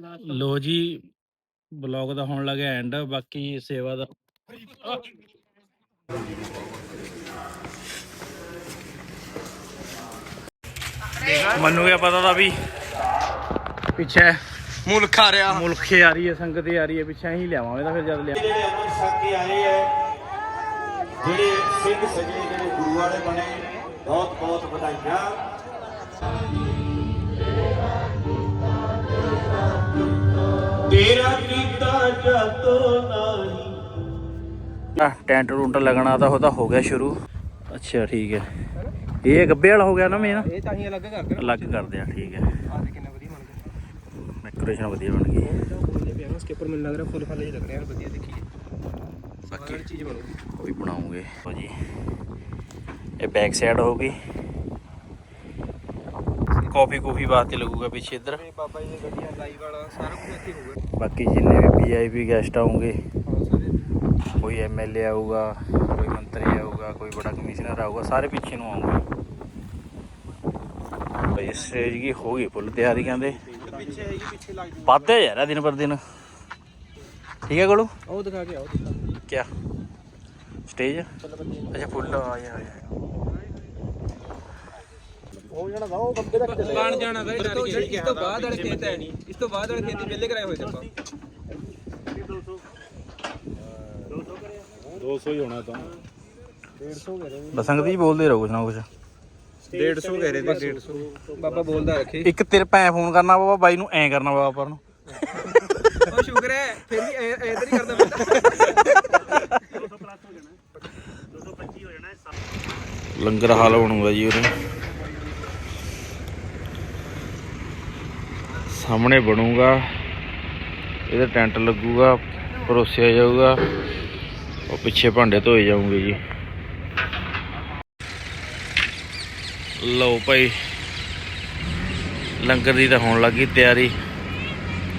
ਲੋ ਜੀ ਬਲੌਗ ਦਾ ਹੋਣ ਲੱਗਾ ਐਂਡ ਬਾਕੀ ਸੇਵਾ ਦਾ ਮੈਨੂੰ ਕਿਆ ਪਤਾ ਤਾਂ ਵੀ। ਪਿੱਛੇ ਮੁਲਕ ਆ ਰਿਹਾ। ਮੁਲਕੇ ਆ ਰਹੀ ਹੈ ਸੰਗਤ ਆ ਰਹੀ ਹੈ ਪਿੱਛੇ ਹੀ ਲਿਆਵਾਂਗੇ ਤਾਂ ਫਿਰ ਜਦ ਲਿਆ ਜਿਹੜੇ ਅੰਮ੍ਰਿਤਸਰ ਕੇ ਆਏ ਹੈ ਜਿਹੜੇ ਸਿੰਘ ਸਜੇ ਜਿਹੜੇ ਗੁਰੂ ਵਾਲੇ ਬਣੇ ਬਹੁਤ ਬਹੁਤ ਵਧਾਈਆਂ। ਤੇਰਾ ਕੀਤਾ ਜਾਤੋ ਨਹੀਂ। ਆ ਟੈਂਟ ਟੂੰਟ ਲੱਗਣਾ ਤਾਂ ਉਹਦਾ ਹੋ ਗਿਆ ਸ਼ੁਰੂ। ਅੱਛਾ ਠੀਕ ਹੈ। ਇਹ ਗੱਬੇ ਵਾਲਾ ਹੋ ਗਿਆ ਨਾ ਮੇਨ ਇਹ ਤਾਂ ਹੀ ਅਲੱਗ ਕਰਦੇ ਅਲੱਗ ਕਰਦੇ ਆ ਠੀਕ ਹੈ। ਆ ਕਿੰਨਾ ਵਧੀਆ ਬਣ ਗਿਆ। ਡੈਕੋਰੇਸ਼ਨ ਵਧੀਆ ਬਣ ਗਈ। ਸਕਿਪਰ ਮੈਨੂੰ ਲੱਗ ਰਿਹਾ ਫੁੱਲ ਫਲ ਜਿਹੇ ਲੱਗ ਰਿਹਾ ਵਧੀਆ ਦੇਖੀਏ ਬਾਕੀ ਚੀਜ਼ ਬਣੂਗੀ। ਉਹ ਵੀ ਬਣਾਉਂਗੇ। ਜੀ। ਇਹ ਬੈਕ ਸਾਈਡ ਹੋਊਗੀ ਕਾਫੀ ਕੂਫੀ ਵਾਸਤੇ ਲੱਗੂਗਾ ਪਿੱਛੇ ਇੱਧਰ। ਤੇ ਬਾਬਾ ਜੀ ਦੀ ਗੱਡੀਆਂ ਲਾਈਵ ਵਾਲਾ ਸਾਰਾ ਕੁਝ ਇੱਥੇ ਹੋਊਗਾ। ਬਾਕੀ ਜਿੰਨੇ ਵੀ ਵੀਆਈਪੀ ਗੈਸਟ ਆਉਂਗੇ ਹਾਂ ਸਾਰੇ ਕੋਈ ਐਮਐਲਏ ਆਊਗਾ ਕੋਈ ਮੰਤਰੀ ਆਊਗਾ ਕੋਈ ਬੜਾ ਕਮਿਸ਼ਨਰ ਆਊਗਾ ਸਾਰੇ ਪਿੱਛੇ ਨੂੰ ਆਉਂਗੇ। ਬਈ ਸਟੇਜ ਕੀ ਹੋ ਗਈ ਫੁੱਲ ਤਿਆਰੀ ਕਹਿੰਦੇ। ਪਿੱਛੇ ਹੈਗੀ ਪਿੱਛੇ ਲੱਗ ਜੂ ਵੱਧਦੇ ਜਾ ਰਿਹਾ ਦਿਨ ਪਰ ਦਿਨ। ਠੀਕ ਹੈ ਕੋਲੂ ਉਹ ਦਿਖਾ ਕੇ ਆਓ ਦਿਖਾ। ਕਿਆ? ਸਟੇਜ ਅੱਛਾ ਫੁੱਲ ਆਇਆ ਆਇਆ ਉਹ ਜਿਹੜਾ ਉਹ ਗੱਬੇ ਤੱਕ ਚੱਲੇ ਬਣ ਜਾਣਾ ਦਾ ਇਸ ਤੋਂ ਬਾਅਦ ਵਾਲੇ ਖੇਤ ਹੈ ਨਹੀਂ। ਇਸ ਤੋਂ ਬਾਅਦ ਵਾਲੇ ਖੇਤ ਵਿਹਲੇ ਕਰਾਏ ਹੋਏ ਤੇ ਆਪਾਂ। 200 ਹੀ ਹੋਣਾ ਤਾਂ। 150 ਕਹਿ ਰਹੇ ਬਸੰਗ ਦੀ ਬੋਲਦੇ ਰਹੋ ਕੁਛ ਨਾ ਕੁਛ। 150 ਕਹਿ ਰਹੇ ਤੇ 150 ਬਾਬਾ ਬੋਲਦਾ ਰੱਖੇ। ਇੱਕ ਤੇਰੇ ਭੈਂ ਫੋਨ ਕਰਨਾ ਬਾਬਾ ਬਾਈ ਨੂੰ ਐਂ ਕਰਨਾ ਬਾਬਾ ਪਰ ਨੂੰ। ਉਹ ਸ਼ੁਕਰ ਹੈ ਫਿਰ ਵੀ ਐ ਐ ਤਾਂ ਨਹੀਂ ਕਰਦਾ ਬੰਦਾ। ਲੰਗਰ ਹਾਲ ਬਣੂਗਾ ਜੀ ਉਰੇ ਸਾਹਮਣੇ ਬਣੂਗਾ। ਇਹਦਾ ਟੈਂਟ ਲੱਗੂਗਾ, ਪਰੋਸਿਆ ਜਾਊਗਾ। ਉਹ ਪਿੱਛੇ ਭਾਂਡੇ ਧੋਏ ਜਾਊਂਗੇ ਜੀ। ਲਓ ਭਾਈ, ਲੰਗਰ ਦੀ ਤਾਂ ਹੋਣ ਲੱਗੀ ਤਿਆਰੀ।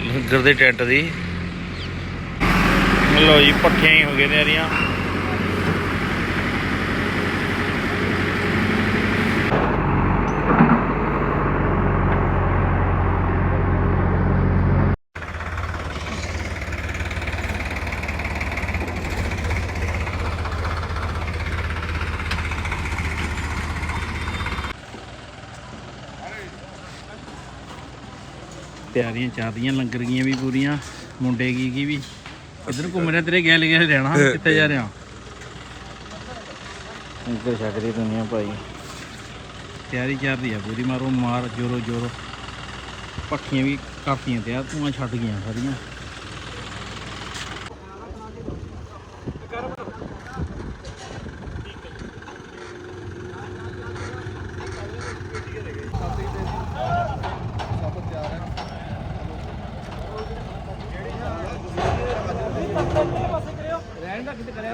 ਲੰਗਰ ਦੇ ਟੈਂਟ ਦੀ। ਲਓ ਜੀ, ਪੱਠੀਆਂ ਹੀ ਹੋ ਗਏ ਤਿਆਰੀਆਂ। ਤਿਆਰੀਆਂ ਚੱਲਦੀਆਂ ਲੰਗਰ ਗੀਆਂ ਵੀ ਪੂਰੀਆਂ ਮੁੰਡੇ ਕੀ ਕੀ ਵੀ। ਇਧਰ ਘੁੰਮ ਰਿਹਾ ਤੇਰੇ ਗੈਲ ਗੈਲ ਰਹਿਣਾ ਕਿੱਥੇ ਜਾ ਰਿਹਾ? ਇੱਧਰ ਛਕਦੀ ਦੁਨੀਆ ਭਾਈ। ਤਿਆਰੀ ਚੱਲ ਰਹੀ ਆ ਪੂਰੀ ਮਾਰੋ ਮਾਰ ਜੋਰੋ ਜੋਰੋ। ਪੱਖੀਆਂ ਵੀ ਕਾਫੀਆਂ ਤੇ ਆ ਤੂੰ ਛੱਡ ਗਈਆਂ ਸਾਰੀਆਂ। ਰਹਿਣ ਦਾ ਕਿਤੇ ਕਰਿਆ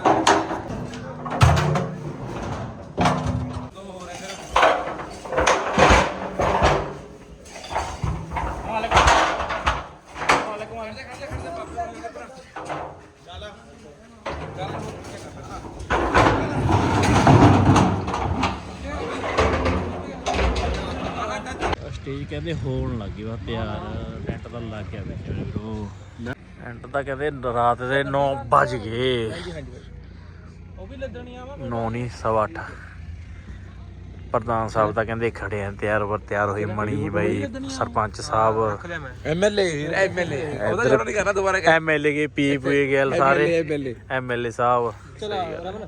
ਕਹਿੰਦੇ ਹੋਣ ਲੱਗੀ ਵਾ ਤਿਆਰ। ਟੈਂਟ ਤਾਂ ਲੱਗ ਗਿਆ ਵਿੱਚ। ਵੀਰੋ ਟੈਂਟ ਤਾਂ ਕਹਿੰਦੇ ਰਾਤ ਦੇ 9 ਵੱਜ ਗਏ। ਉਹ ਵੀ ਲੱਦਣੀਆਂ ਵਾ 9 ਨਹੀਂ ਸਵਾ ਅੱਠ। ਪ੍ਰਧਾਨ ਸਾਹਿਬ ਤਾਂ ਕਹਿੰਦੇ ਖੜੇ ਆ ਤਿਆਰ ਵਰ ਤਿਆਰ ਹੋਈ ਮਣੀ ਬਾਈ ਸਰਪੰਚ ਸਾਹਿਬ। MLA MLA. ਉਹਦਾ ਜੋੜ ਨਹੀਂ ਕਰਨਾ ਦੁਬਾਰਾ। ਐਮਐਲਏ ਕੇ ਪੀ ਪੂਏ ਗੈਲ ਸਾਰੇ। ਐਮਐਲਏ। ਐਮਐਲਏ ਸਾਹਿਬ। ਚਲਾ ਰਮਨ।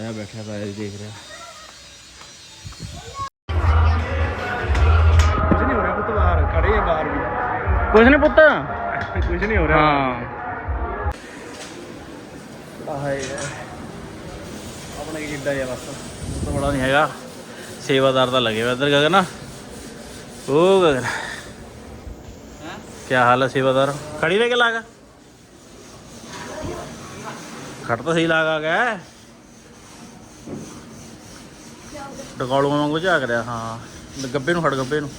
ਤਾਇਆ ਬੈਠਿਆ ਤਾਇਆ ਜੀ ਦੇਖ ਰਿਹਾ। ਕੁਝ ਨਹੀਂ ਹੋ ਰਿਹਾ ਪੁੱਤ ਬਾਹਰ ਖੜੇ ਆ ਬਾਹਰ ਵੀ। ਕੁਝ ਨਹੀਂ ਪੁੱਤ। ਕੁਝ ਨਹੀਂ ਹੋ ਰਿਹਾ। ਹਾਂ। ਆਪਣੇ ਕਿੱਡਾ ਜਿਹਾ ਬਸ ਤਾਂ ਬੜਾ ਨਹੀਂ ਹੈਗਾ। ਸੇਵਾਦਾਰ ਤਾਂ ਲੱਗੇ ਹੋਇਆ ਇੱਧਰ ਗਗਨ। ਉਹ ਗਗਨ। ਕੀ ਹਾਲ ਹੈ ਸੇਵਾਦਾਰ? ਖੜੀ ਰਹਿ ਕੇ ਲਾਗਾ। ਖੜ ਤਾਂ ਸਹੀ ਲਾਗਾ ਗਿਆ। ਡਕਾਲੂ ਵਾਂਗੂ ਝਾਕ ਰਿਹਾ ਹਾਂ। ਗੱਬੇ ਨੂੰ ਖੜ ਗੱਬੇ ਨੂੰ।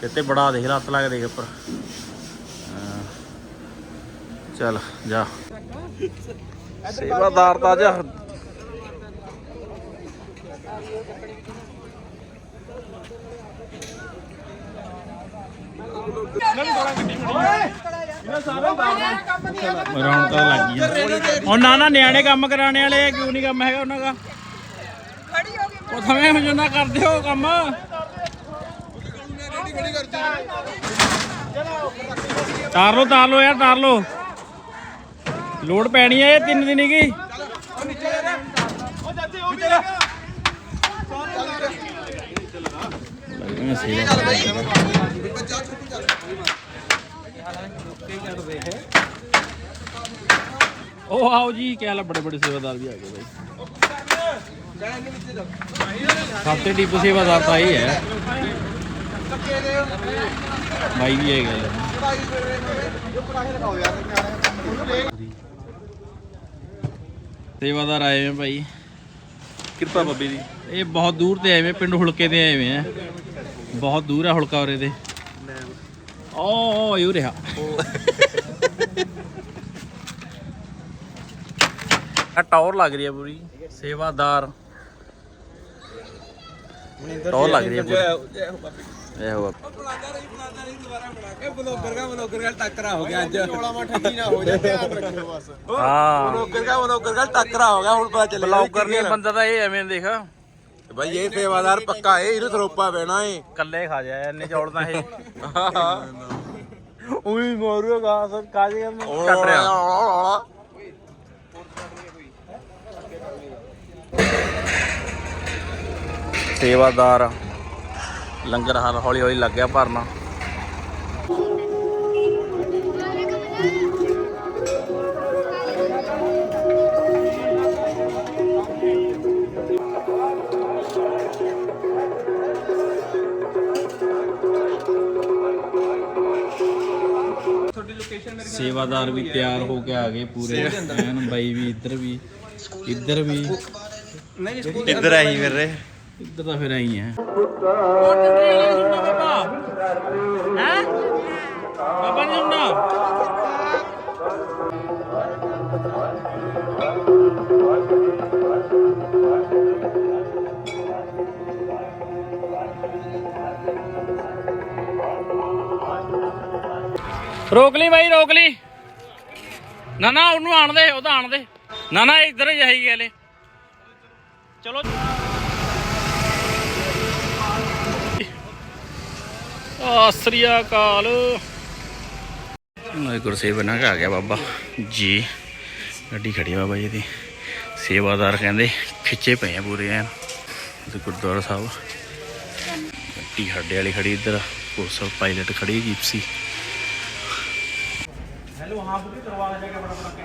ਕਿਤੇ ਬੜਾ ਦੇਖ ਲੱਤ ਲਾ ਕੇ ਦੇਖ ਉੱਪਰ। ਚੱਲ ਜਾ। ਸੇਵਾਦਾਰ ਤਾਂ ਜਾ ਰੌਣਕ ਲੱਗ ਗਈ ਉਹ ਨਾ ਨਾ ਨਿਆਣੇ ਕੰਮ ਕਰਾਣੇ ਵਾਲੇ ਕਿਉਂ ਨਹੀਂ ਕੰਮ ਹੈਗਾ ਉਹਨਾਂ ਦਾ? ਉਹ ਥਵੇਂ ਹੋ ਕਰਦੇ ਹੋ ਕੰਮ। ਤਾਰ ਲੋ ਤਾਰ ਲੋ ਯਾਰ, ਤਾਰ ਲੋ ਲੋਡ ਪੈਣੀ ਹੈ ਇਹ ਤਿੰਨ ਦਿਨ ਹੀ ਉਹ ਆਓ ਜੀ, ਕਿਆ ਲਾ ਬੜੇ ਬੜੇ ਸੇਵਾਦਾਰ ਵੀ ਆ ਗਏ ਬਾਈ। ਸਭ ਤੋਂ ਡੀਪ ਸੇਵਾਦਾਰ ਤਾਂ ਇਹ ਹੈ। ਬਾਈ ਵੀ ਹੈਗਾ ਸੇਵਾਦਾਰ ਆਏ ਹੋਏ ਭਾਈ ਕਿਰਪਾ ਬੱਬੀ ਦੀ। ਇਹ ਬਹੁਤ ਦੂਰ ਤੇ ਆਏ ਹੋਏ ਪਿੰਡ ਹੁਲਕੇ ਤੇ ਆਏ ਹੋਏ ਆ। ਬਹੁਤ ਦੂਰ ਆ ਹੁਲਕਾ ਉਰੇ ਦੇ। ਓ ਯੂ ਰਿਹਾ ਆ ਟੌਰ ਲੱਗ ਰਹੀ ਹੈ ਪੂਰੀ। ਸੇਵਾਦਾਰ। ਟੌਰ ਲੱਗ ਰਹੀ ਹੈ ਪੂਰੀ ਇਹ ਹੋ ਬਲੋਗਰ ਦਾ ਬਲੋਗਰ ਦਾ ਟੱਕਰਾ ਹੋ ਗਿਆ ਅੱਜ। ਹਾਂ ਬਲੋਗਰ ਦਾ ਬਲੋਗਰ ਦਾ ਟੱਕਰਾ ਹੋ ਗਿਆ ਹੁਣ ਪਤਾ ਚੱਲਿਆ ਬਲੌਗਰ ਨਹੀਂ ਬੰਦਾ ਤਾਂ ਇਹ ਐਵੇਂ ਦੇਖ। ਭਾਈ ਇਹ ਸੇਵਾਦਾਰ ਪੱਕਾ ਏ ਇਹਨੂੰ ਸਰੋਪਾ ਪੈਣਾ ਏ। ਕੱਲੇ ਖਾ ਜਾਏ ਇੰਨੇ ਚੌਲ ਤਾਂ ਇਹ। ਉਹੀ ਮਾਰੂਗਾ ਗਾਸ ਕਾਜੇ ਕੱਟ ਰਿਹਾ। ਸੇਵਾਦਾਰ। ਲੰਗਰ ਹਰ ਹੌਲੀ ਹੌਲੀ ਲੱਗ ਗਿਆ ਭਰਨਾ। ਸੇਵਾਦਾਰ ਵੀ ਤਿਆਰ ਹੋ ਕੇ ਆ ਗਏ ਪੂਰੇ। ਐਨ ਬਾਈ ਵੀ ਇੱਧਰ ਵੀ ਇੱਧਰ ਵੀ। ਇੱਧਰ ਆਈ ਮੇਰੇ ਇੱਧਰ ਤਾਂ ਫਿਰ ਆਈ ਹੈ ਬਾਬਾ। ਨਹੀਂ ਰੋਕ ਲਈ ਬਾਈ, ਰੋਕ ਲਈ। ਨਾ ਨਾ, ਉਹਨੂੰ ਆਣ ਦੇ ਉਹਦਾ ਆਣ ਦੇ। ਨਾ ਨਾ, ਇੱਧਰ ਹੀ ਆਈ ਗਏ ਚਲੋ। ਸ੍ਰੀ ਅਕਾਲ। ਮੈਂ ਗੁਰਸੇਵ ਬਣਾ ਕੇ ਆ ਗਿਆ ਬਾਬਾ ਜੀ। ਗੱਡੀ ਖੜੀ ਬਾਬਾ ਜੀ ਦੀ। ਸੇਵਾਦਾਰ ਕਹਿੰਦੇ ਖਿੱਚੇ ਪਏ ਆ ਪੂਰੇ ਐਨ। ਤੇ ਗੁਰਦੁਆਰਾ ਸਾਹਿਬ। ਗੱਡੀ ਹੱਡੇ ਵਾਲੀ ਖੜੀ ਇੱਧਰ। ਕੋਸਲ ਪਾਇਲਟ ਖੜੀ ਜੀਪਸੀ ਹੈਲੋ ਹਾਂ ਬੁਕੀ ਕਰਵਾ ਲੈ ਬੜਾ ਬੜਾ ਕੇ।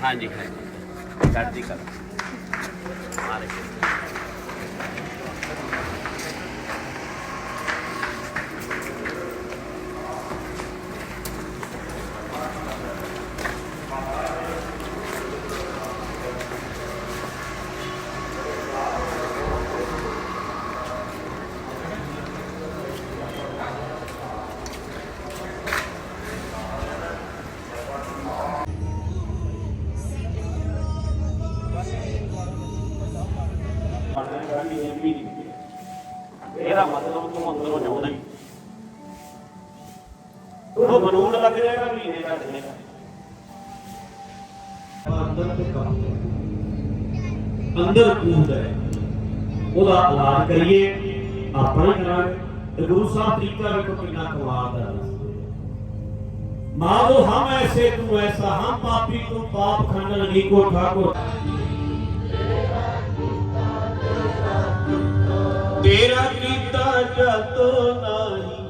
ਹਾਂਜੀ ਹਾਂਜੀ। ਕਰਦੀ ਕਰ ਮਾਰੇ। ਇਹਦਾ ਮਤਲਬ ਤੂੰ ਅੰਦਰੋਂ ਚਾਹੁੰਦਾ ਹੀ ਉਹ ਮਨੂਨ ਲੱਗ ਜਾਏਗਾ ਮਹੀਨੇ ਦਾ ਦੇਗਾ ਅੰਦਰ ਤੇ ਕੰਮ ਅੰਦਰ ਕੂਦ ਹੈ। ਉਹਦਾ ਇਲਾਜ ਕਰੀਏ ਆਪਾਂ ਕਰਾਂਗੇ ਤੇ ਗੁਰੂ ਸਾਹਿਬ ਤਰੀਕਾ ਵੇਖੋ ਕਿੰਨਾ ਕਮਾਲ ਦਾ ਮਾਦੋ ਹਮ ਐਸੇ ਤੂੰ ਐਸਾ, ਹਮ ਪਾਪੀ ਤੂੰ ਪਾਪ ਖੰਡਨ ਨੀਕੋ ਠਾਕੁਰ ਤੇਰਾ ਕੀਤਾ ਜਤੋ ਨਹੀਂ।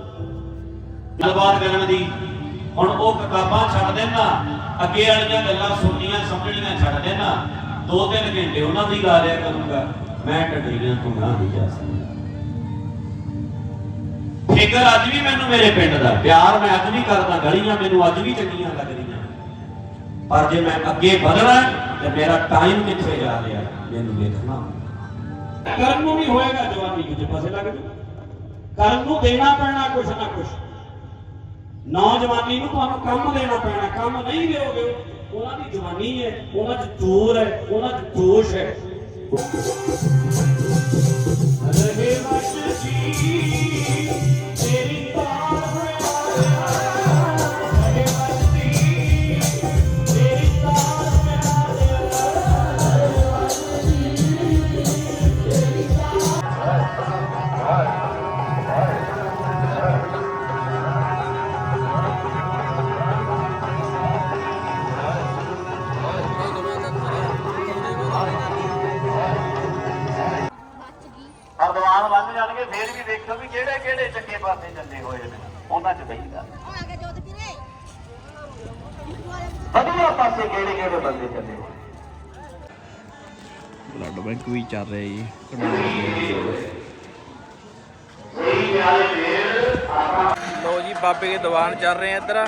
ਗੱਲਬਾਤ ਕਰਨ ਦੀ। ਹੁਣ ਉਹ ਕਿਤਾਬਾਂ ਛੱਡ ਦੇਣਾ। ਅੱਗੇ ਵਾਲੀਆਂ ਗੱਲਾਂ ਸੁਣਨੀਆਂ, ਸਮਝਣੀਆਂ ਛੱਡ ਦੇਣਾ। ਦੋ ਤਿੰਨ ਘੰਟੇ ਉਹਨਾਂ ਦੀ ਗਾ ਲਿਆ ਕਰੂੰਗਾ। ਮੈਂ ਢੱਡੀਆਂ ਤੋਂ ਨਾ ਨਹੀਂ ਜਾ ਸਕਦਾ ਫਿਕਰ ਅੱਜ ਵੀ ਮੈਨੂੰ ਮੇਰੇ ਪਿੰਡ ਦਾ। ਪਿਆਰ ਮੈਂ ਅੱਜ ਵੀ ਕਰਦਾ। ਗਲੀਆਂ ਮੈਨੂੰ ਅੱਜ ਵੀ ਚੰਗੀਆਂ ਲੱਗਦੀਆਂ। ਪਰ ਜੇ ਮੈਂ ਅੱਗੇ ਵਧਣਾ, ਤੇ ਮੇਰਾ ਟਾਈਮ ਕਿੱਥੇ ਜਾ ਰਿਹਾ? ਮੈਨੂੰ ਵੇਖਣਾ। ਕਰਨ ਨੂੰ ਵੀ ਹੋਏਗਾ ਜਵਾਨੀ ਕਿਤੇ ਪਾਸੇ ਲੱਗ ਜੂ ਕਰਨ ਨੂੰ ਦੇਣਾ ਪੈਣਾ ਕੁਛ ਨਾ ਕੁਛ। ਨੌਜਵਾਨੀ ਨੂੰ ਤੁਹਾਨੂੰ ਕੰਮ ਦੇਣਾ ਪੈਣਾ, ਕੰਮ ਨਹੀਂ ਦਿਓਗੇ, ਉਹਨਾਂ ਦੀ ਜਵਾਨੀ ਹੈ, ਉਹਨਾਂ 'ਚ ਜ਼ੋਰ ਹੈ, ਉਹਨਾਂ 'ਚ ਜੋਸ਼ ਹੈ। ਰਹੇ ਵਸ਼ ਜੀ ਉਹਨਾਂ 'ਚ ਬਈਦਾ ਵਧੀਆ ਪਾਸੇ ਕਿਹੜੇ ਕਿਹੜੇ ਬੰਦੇ ਚੱਲੇ? ਹੋਏ ਬਲੱਡ ਬੈਂਕ ਵੀ ਚੱਲ ਰਿਹਾ ਜੀ। ਲੋ ਜੀ ਬਾਬੇ ਕੇ ਦੀਵਾਨ ਚੱਲ ਰਹੇ ਆ ਇੱਧਰ।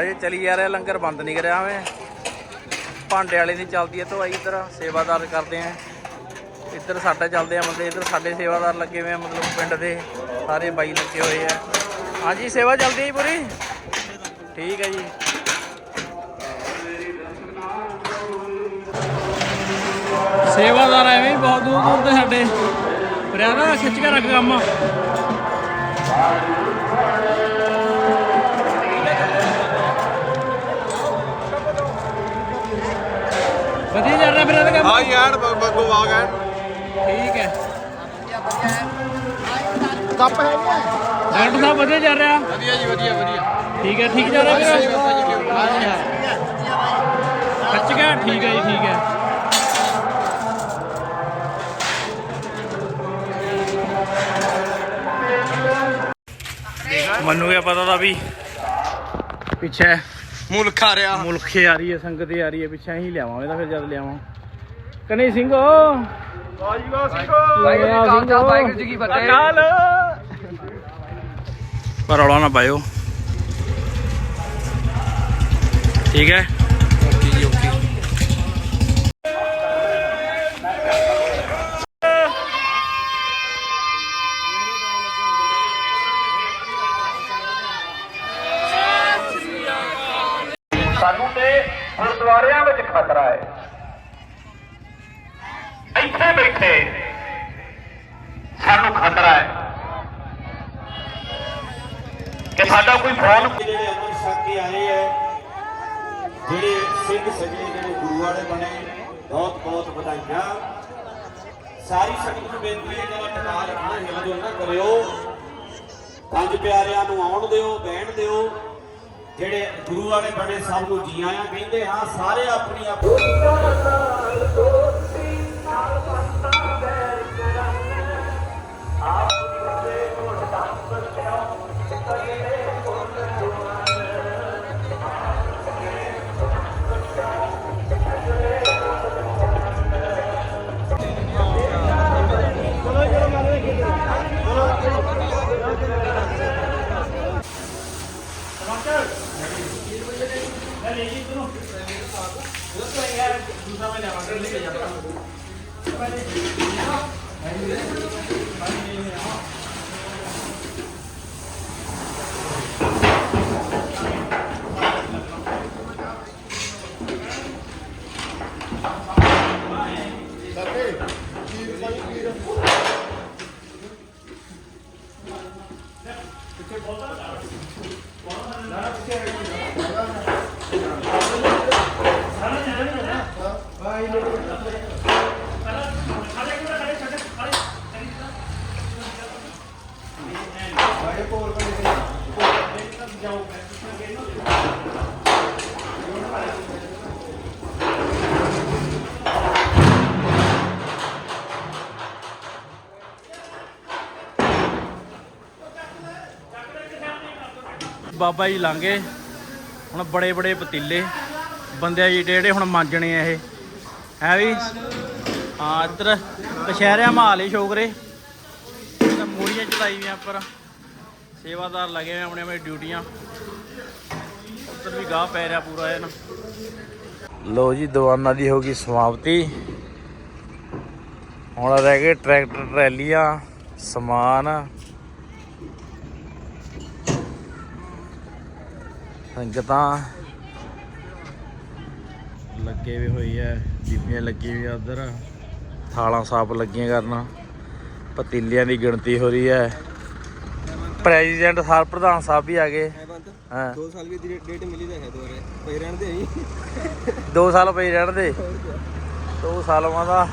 ਅਜੇ ਚਲੀ ਜਾ ਰਿਹਾ ਲੰਗਰ ਬੰਦ ਨਹੀਂ ਕਰਿਆ ਹੋਵੇ ਭਾਂਡੇ ਵਾਲੇ ਦੀ ਚੱਲਦੀ ਹੈ ਧਵਾਈ ਇੱਧਰ ਸੇਵਾਦਾਰ ਕਰਦੇ ਆ। ਇੱਧਰ ਸਾਡਾ ਚੱਲਦੇ ਆ ਬੰਦੇ ਇੱਧਰ ਸਾਡੇ ਸੇਵਾਦਾਰ ਲੱਗੇ ਹੋਏ ਆ ਮਤਲਬ ਪਿੰਡ ਦੇ। ਸਾਰੇ ਬਾਈ ਲੱਗੇ ਹੋਏ ਆ। ਹਾਂਜੀ ਸੇਵਾ ਚੱਲਦੀ ਹੈ ਜੀ ਪੂਰੀ? ਠੀਕ ਹੈ ਜੀ। ਸੇਵਾਦਾਰ ਐਵੇਂ ਹੀ ਬਹੁਤ ਦੂਰ ਦੂਰ ਤੇ ਸਾਡੇ। ਫਰਿਆਦਾ ਖਿੱਚ ਕੇ ਰੱਖ ਕੰਮ। ਵਧੀਆ ਚੱਲ ਰਿਹਾ ਫਿਰ ਇਹਦਾ ਕੰਮ? ਹਾਂ ਯਾਰ ਬੱਗੋ ਆ ਗਏ ਠੀਕ ਹੈ। ਕੱਪ ਹੈ ਡਾਕਟਰ ਸਾਹਿਬ ਵਧੀਆ ਚੱਲ ਰਿਹਾ। ਵਧੀਆ ਜੀ ਵਧੀਆ ਵਧੀਆ। ਠੀਕ ਹੈ ਠੀਕ ਚੱਲ ਰਿਹਾ ਫਿਰ ਖੱਚ ਗਿਆ ਠੀਕ ਹੈ ਜੀ ਠੀਕ ਹੈ। ਮੈਨੂੰ ਇਹ ਪਤਾ ਤਾਂ ਵੀ। ਪਿੱਛੇ ਮੁਲਕ ਆ ਰਿਹਾ। ਮੁਲਖੇ ਆ ਰਹੀ ਹੈ ਸੰਗਤ ਆ ਰਹੀ ਹੈ ਪਿੱਛੇ ਹੀ ਲਿਆਵਾਂਗੇ ਤਾਂ ਫਿਰ ਜਦ ਲਿਆਵਾਂ। ਕਨੀ ਸਿੰਘੋ ਵਾਹਿਗੁਰੂ ਵਾਹਿਗੁਰੂ ਜੀ ਕੀ ਫਤਿਹ। ਪਰ ਰੌਲਾ ਨਾ ਪਾਇਓ। ਠੀਕ ਹੈ? ਇੱਥੇ ਬੈਠੇ। ਸਾਨੂੰ ਖਤਰਾ ਹੈ ਕਿ ਸਾਡਾ ਕੋਈ ਫੋਨ ਜਿਹੜੇ ਅਮਰ ਛਕ ਆਏ ਹੈ, ਜਿਹੜੇ ਸਿੰਘ ਸਜੇ, ਜਿਹੜੇ ਗੁਰੂ ਵਾਲੇ ਬਣੇ ਬਹੁਤ ਬਹੁਤ ਵਧਾਈਆਂ। ਸਾਰੀ ਸੰਗਤ ਨੂੰ ਬੇਨਤੀ ਹੈ ਜਰਾ ਟਕਾ ਰੱਖਣਾ ਹਿਲਜੁਲ ਨਾ ਕਰਿਓ। ਪੰਜ ਪਿਆਰਿਆਂ ਨੂੰ ਆਉਣ ਦਿਓ, ਬਹਿਣ ਦਿਓ। ਜਿਹੜੇ ਗੁਰੂ ਵਾਲੇ ਬਣੇ, ਸਭ ਨੂੰ ਜੀ ਆਇਆਂ ਕਹਿੰਦੇ ਹਾਂ, ਸਾਰੇ ਆਪਣੀ ਆਪਣੀ Ah. ਬਾਬਾ ਜੀ ਲਾਂਗੇ ਹੁਣ ਬੜੇ ਬੜੇ ਪਤੀਲੇ। ਬੰਦੇ ਜੀ ਜਿਹੜੇ ਹੁਣ ਮਾਂਜਣੇ ਆ ਇਹ। ਹੈ ਵੀ? ਹਾਂ, ਇੱਧਰ ਕਸ਼ਹਿਰਿਆਂ ਮਾਲ ਹੀ ਛੋਕਰੇ ਤਾਂ ਮੂੜੀਆਂ ਵੀਆਂ ਪਰ ਸੇਵਾਦਾਰ ਲੱਗੇ ਹੋਏ ਆਪਣੇ ਆਪਣੇ ਡਿਊਟੀਆਂ। ਉੱਧਰ ਵੀ ਗਾਹ ਪੈ ਰਿਹਾ ਪੂਰਾ ਇਹ ਨਾ ਲੋ ਜੀ, ਦੀਵਾਨਾ ਦੀ ਹੋ ਗਈ ਸਮਾਪਤੀ। ਹੁਣ ਰਹਿ ਗਏ ਟਰੈਕਟਰ, ਟਰੈਲੀਆਂ, ਸਮਾਨ। ਸੰਗਤਾਂ ਲੱਗੇ ਵੀ ਹੋਈ ਐ ਬੀਬੀਆਂ ਲੱਗੀ ਵੀ ਉਧਰ। ਥਾਲਾਂ ਸਾਫ਼ ਲੱਗੀਆਂ ਕਰਨ। ਪਤੀਲਿਆਂ ਦੀ ਗਿਣਤੀ ਹੋ ਰਹੀ ਐ। ਪ੍ਰੈਜ਼ੀਡੈਂਟ ਸਾਰ ਪ੍ਰਧਾਨ ਸਾਹਿਬ ਵੀ ਆ ਗਏ। ਹਾਂ 2 ਸਾਲ ਵੀ ਡੇਟ ਮਿਲੀ ਹੈ ਦੁਆਰੇ ਪਈ ਰਹਿਣ ਦੇ ਹੀ 2 ਸਾਲ ਪਈ ਰਹਿਣ ਦੇ। 2 ਸਾਲਾਂ ਦਾ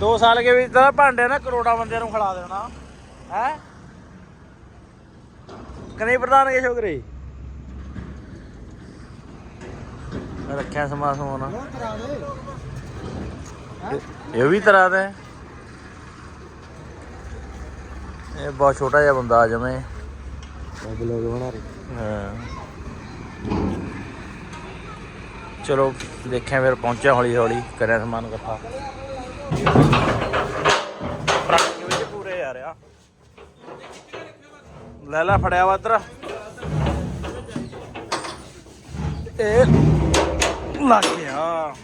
2 ਸਾਲ ਕੇ ਵਿੱਚ ਤਾਂ ਭਾਂਡੇ ਨਾ ਕਰੋੜਾਂ ਬੰਦਿਆਂ ਨੂੰ ਖਿਲਾ ਦੇਣਾ। ਹੈ? ਕਨੇ ਪ੍ਰਧਾਨ ਕੇ ਛੋਕਰੇ ਰੱਖਿਆ ਸਮਾ ਸਮਾਨ। ਕਰਾ ਦੇ। ਇਹ ਵੀ ਤਰ੍ਹਾਂ ਦਾ। ਇਹ ਬਹੁਤ ਛੋਟਾ ਜਿਹਾ ਬੰਦਾ ਆ ਜਮੇ। ਬਲੌਗ ਬਣਾ ਰਹੇ। ਹਾਂ। ਚਲੋ ਦੇਖਿਆ ਫਿਰ ਪਹੁੰਚਿਆ ਹੌਲੀ ਹੌਲੀ ਕਰਿਆ ਸਮਾਨ ਇਕੱਠਾ। ਟਰੱਕ ਵਿੱਚ ਪੂਰੇ ਆ ਰਿਹਾ? ਲੈ ਲੈ ਫੜਿਆ ਵਾ ਇੱਧਰ। ਇਹ ਲੱਗ ਗਿਆ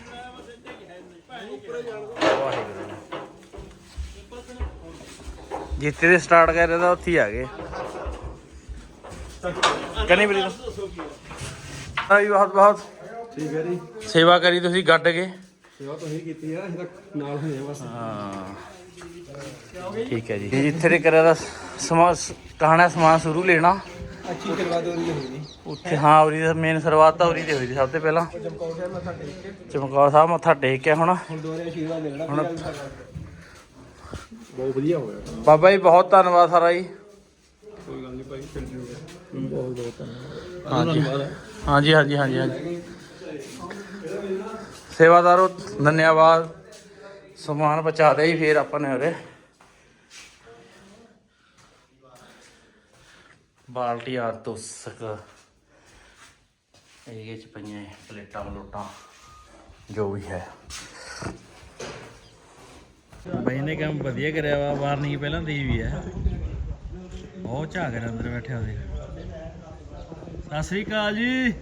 ਜਿੱਥੇ ਦੇ ਸਟਾਰਟ ਕਰ ਰਿਹਾ ਉੱਥੇ ਹੀ ਆ ਗਏ। ਕਨੀ ਬਰੀ ਆਈ ਬਹੁਤ ਬਹੁਤ। ਠੀਕ ਹੈ ਜੀ। ਸੇਵਾ ਕਰੀ ਤੁਸੀਂ ਗੱਡ ਕੇ। ਸੇਵਾ ਤਾਂ ਹੀ ਕੀਤੀ ਆ ਅਸੀਂ ਤਾਂ ਨਾਲ ਹੋਏ ਬਸ। ਹਾਂ। ਠੀਕ ਹੈ ਜੀ। ਜਿੱਥੇ ਦੇ ਕਰਿਆ ਦਾ ਸਮਾਂ ਕਹਾਣਾ ਸਮਾਨ ਸ਼ੁਰੂ ਲੈਣਾ। ਅੱਛੀ ਸ਼ੁਰੂਆਤ ਹੋ ਰਹੀ ਹੈ ਜੀ ਉੱਥੇ ਹਾਂ ਉਰੀ ਦਾ ਮੇਨ ਸ਼ੁਰੂਆਤ ਤਾਂ ਉਰੀ ਤੇ ਹੋਈ ਸੀ ਸਭ ਤੋਂ ਪਹਿਲਾਂ। ਚਮਕੌਰ ਸਾਹਿਬ ਮੱਥਾ ਟੇਕ ਕੇ। ਚਮਕੌਰ ਸਾਹਿਬ ਮੱਥਾ ਟੇਕ ਕੇ ਹੁਣ। ਹੁਣ ਦੁਆਰੇ ਆਸ਼ੀਰਵਾਦ ਮਿਲਣਾ ਹੁਣ ਬਹੁਤ ਵਧੀਆ ਹੋ ਗਿਆ ਬਾਬਾ ਜੀ ਬਹੁਤ ਧੰਨਵਾਦ ਸਾਰਾ ਜੀ। ਕੋਈ ਗੱਲ ਨਹੀਂ ਭਾਈ ਚੱਲ ਜੂਗਾ ਬਹੁਤ ਬਹੁਤ ਧੰਨਵਾਦ। ਹਾਂਜੀ। ਹਾਂਜੀ ਹਾਂਜੀ ਹਾਂਜੀ ਹਾਂਜੀ। ਸੇਵਾਦਾਰੋ ਧੰਨਵਾਦ। ਸਮਾਨ ਪਹੁੰਚਾ ਦੇ ਜੀ ਫੇਰ ਆਪਾਂ ਨੇ ਉਰੇ ਬਾਲਟੀ ਆ ਤੁਸਕ ਇਹਦੇ ਚ ਪਈਆਂ ਪਲੇਟਾਂ ਮਲੋਟਾਂ ਜੋ ਵੀ ਹੈ। ਬਈ ਨੇ ਕੰਮ ਵਧੀਆ ਕਰਿਆ ਵਾ ਵਾਰਨਿੰਗ ਪਹਿਲਾਂ ਦੀ ਵੀ ਹੈ। ਬਹੁਤ ਝਾਕ ਰਿਹਾ ਅੰਦਰ ਬੈਠਿਆ ਉਹਦੇ ਸਤਿ ਸ੍ਰੀ ਅਕਾਲ ਜੀ।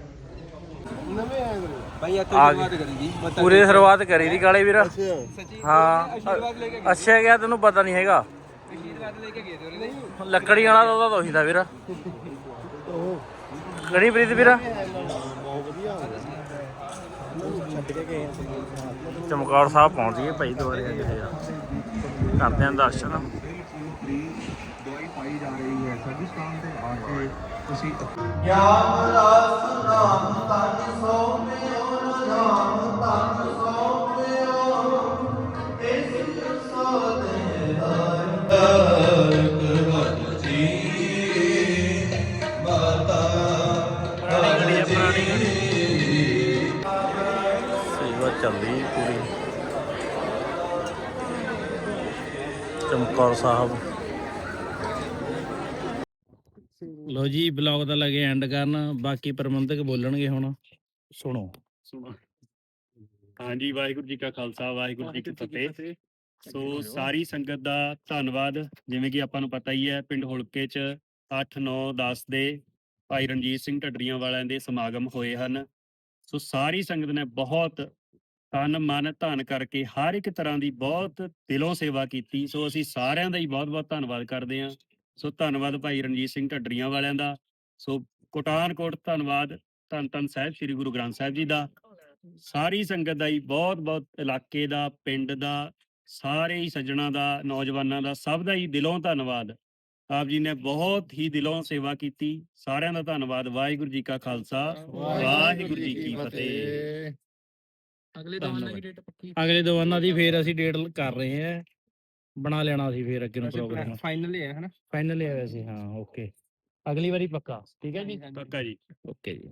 ਨਵੇਂ ਆਏ ਵੀਰੇ ਭਾਈ ਆ ਆ ਸ਼ੁਰੂਆਤ ਕਰੀ ਜੀ। ਮੱਥਾ ਪੂਰੇ ਸ਼ੁਰੂਆਤ ਕਰੀ ਦੀ ਕਾਲੇ ਵੀਰ। ਹਾਂ ਅੱਛਾ ਗਿਆ ਤੈਨੂੰ ਪਤਾ ਨਹੀਂ ਹੈਗਾ। ਲੱਕੜੀ ਵਾਲਾ ਤਾਂ ਉਹਦਾ ਦੋਹੀ ਦਾ ਵੀਰ। ਕੜੀ ਪ੍ਰੀਤ ਵੀਰ? ਚਮਕੌਰ ਸਾਹਿਬ ਪਹੁੰਚ ਗਏ ਭਾਈ ਦੁਆਰੇ ਅੱਜ ਫੇਰ ਕਰਦੇ ਆਂ। ਦਰਸ਼ਨ ਦਵਾਈ ਪਾਈ ਜਾ ਰਹੀ ਹੈ ਸਾਡੀ ਸਥਾਨ ਤੇ ਆ ਕੇ ਤੁਸੀਂ ਗਿਆਨ ਰਸ ਨਾਮ ਤਨ ਸੋਮਿਓ ਨਾਮ ਤਨ ਚੱਲਦੀ ਪੂਰੀ। ਚਮਕੌਰ ਸਾਹਿਬ। ਲੋ ਜੀ ਬਲੌਗ ਦਾ ਲੱਗੇ ਐਂਡ ਕਰਨ। ਬਾਕੀ ਪ੍ਰਬੰਧਕ ਬੋਲਣਗੇ ਹੁਣ। ਸੁਣੋ। ਸੁਣੋ। ਹਾਂਜੀ ਵਾਹਿਗੁਰੂ ਜੀ ਕਾ ਖਾਲਸਾ ਵਾਹਿਗੁਰੂ ਜੀ ਕੀ ਫਤਿਹ। ਸੋ ਸਾਰੀ ਸੰਗਤ ਦਾ ਧੰਨਵਾਦ। ਜਿਵੇਂ ਕਿ ਆਪਾਂ ਨੂੰ ਪਤਾ ਹੀ ਹੈ ਪਿੰਡ ਹੁਲਕੇ ਚ 8 9 10 ਦੇ ਭਾਈ ਰਣਜੀਤ ਸਿੰਘ ਢੱਡਰੀਆਂ ਵਾਲਿਆਂ ਦੇ ਸਮਾਗਮ ਹੋਏ ਹਨ। ਸੋ ਸਾਰੀ ਸੰਗਤ ਨੇ ਬਹੁਤ ਤਨ ਮਨ ਧਨ ਕਰਕੇ ਹਰ ਇੱਕ ਤਰ੍ਹਾਂ ਦੀ ਬਹੁਤ ਦਿਲੋਂ ਸੇਵਾ ਕੀਤੀ। ਸੋ ਅਸੀਂ ਸਾਰਿਆਂ ਦਾ ਹੀ ਬਹੁਤ-ਬਹੁਤ ਧੰਨਵਾਦ ਕਰਦੇ ਹਾਂ। ਸੋ ਧੰਨਵਾਦ ਭਾਈ ਰਣਜੀਤ ਸਿੰਘ ਢੱਡਰੀਆਂ ਵਾਲਿਆਂ ਦਾ। ਸੋ ਕੋਟਾਨ ਕੋਟ ਧੰਨਵਾਦ ਧੰਨ ਧੰਨ ਸਾਹਿਬ ਸ੍ਰੀ ਗੁਰੂ ਗ੍ਰੰਥ ਸਾਹਿਬ ਜੀ ਦਾ। ਸਾਰੀ ਸੰਗਤ ਦਾ ਹੀ ਬਹੁਤ ਬਹੁਤ ਇਲਾਕੇ ਦਾ ਪਿੰਡ ਦਾ ਸਾਰੇ ਹੀ ਸੱਜਣਾ ਦਾ ਨੌਜਵਾਨਾਂ ਦਾ ਸਭ ਦਾ ਹੀ ਦਿਲੋਂ ਧੰਨਵਾਦ। ਆਪ ਜੀ ਨੇ ਬਹੁਤ ਹੀ ਦਿਲੋਂ ਸੇਵਾ ਕੀਤੀ। ਸਾਰਿਆਂ ਦਾ ਧੰਨਵਾਦ। ਵਾਹਿਗੁਰੂ ਜੀ ਕਾ ਖਾਲਸਾ। ਵਾਹਿਗੁਰੂ ਜੀ ਕੀ ਫਤਿਹ। ਅਗਲੇ ਦਵਾਨਾਂ ਦੀ ਡੇਟ ਪੱਕੀ ਅਗਲੇ ਦੀਵਾਨਾਂ ਦੀ ਫੇਰ ਅਸੀਂ ਡੇਟ ਕਰ ਰਹੇ ਹਾਂ। ਬਣਾ ਲੈਣਾ ਸੀ ਫੇਰ ਅੱਗੇ ਨੂੰ ਪ੍ਰੋਗਰਾਮ ਫਾਈਨਲ ਹੈ ਹਨਾ? ਫਾਈਨਲ ਹੈ ਵੈਸੇ ਹਾਂ ਓਕੇ ਅਗਲੀ ਵਾਰੀ ਪੱਕਾ ਠੀਕ ਹੈ ਜੀ? ਪੱਕਾ ਜੀ। ਓਕੇ ਜੀ।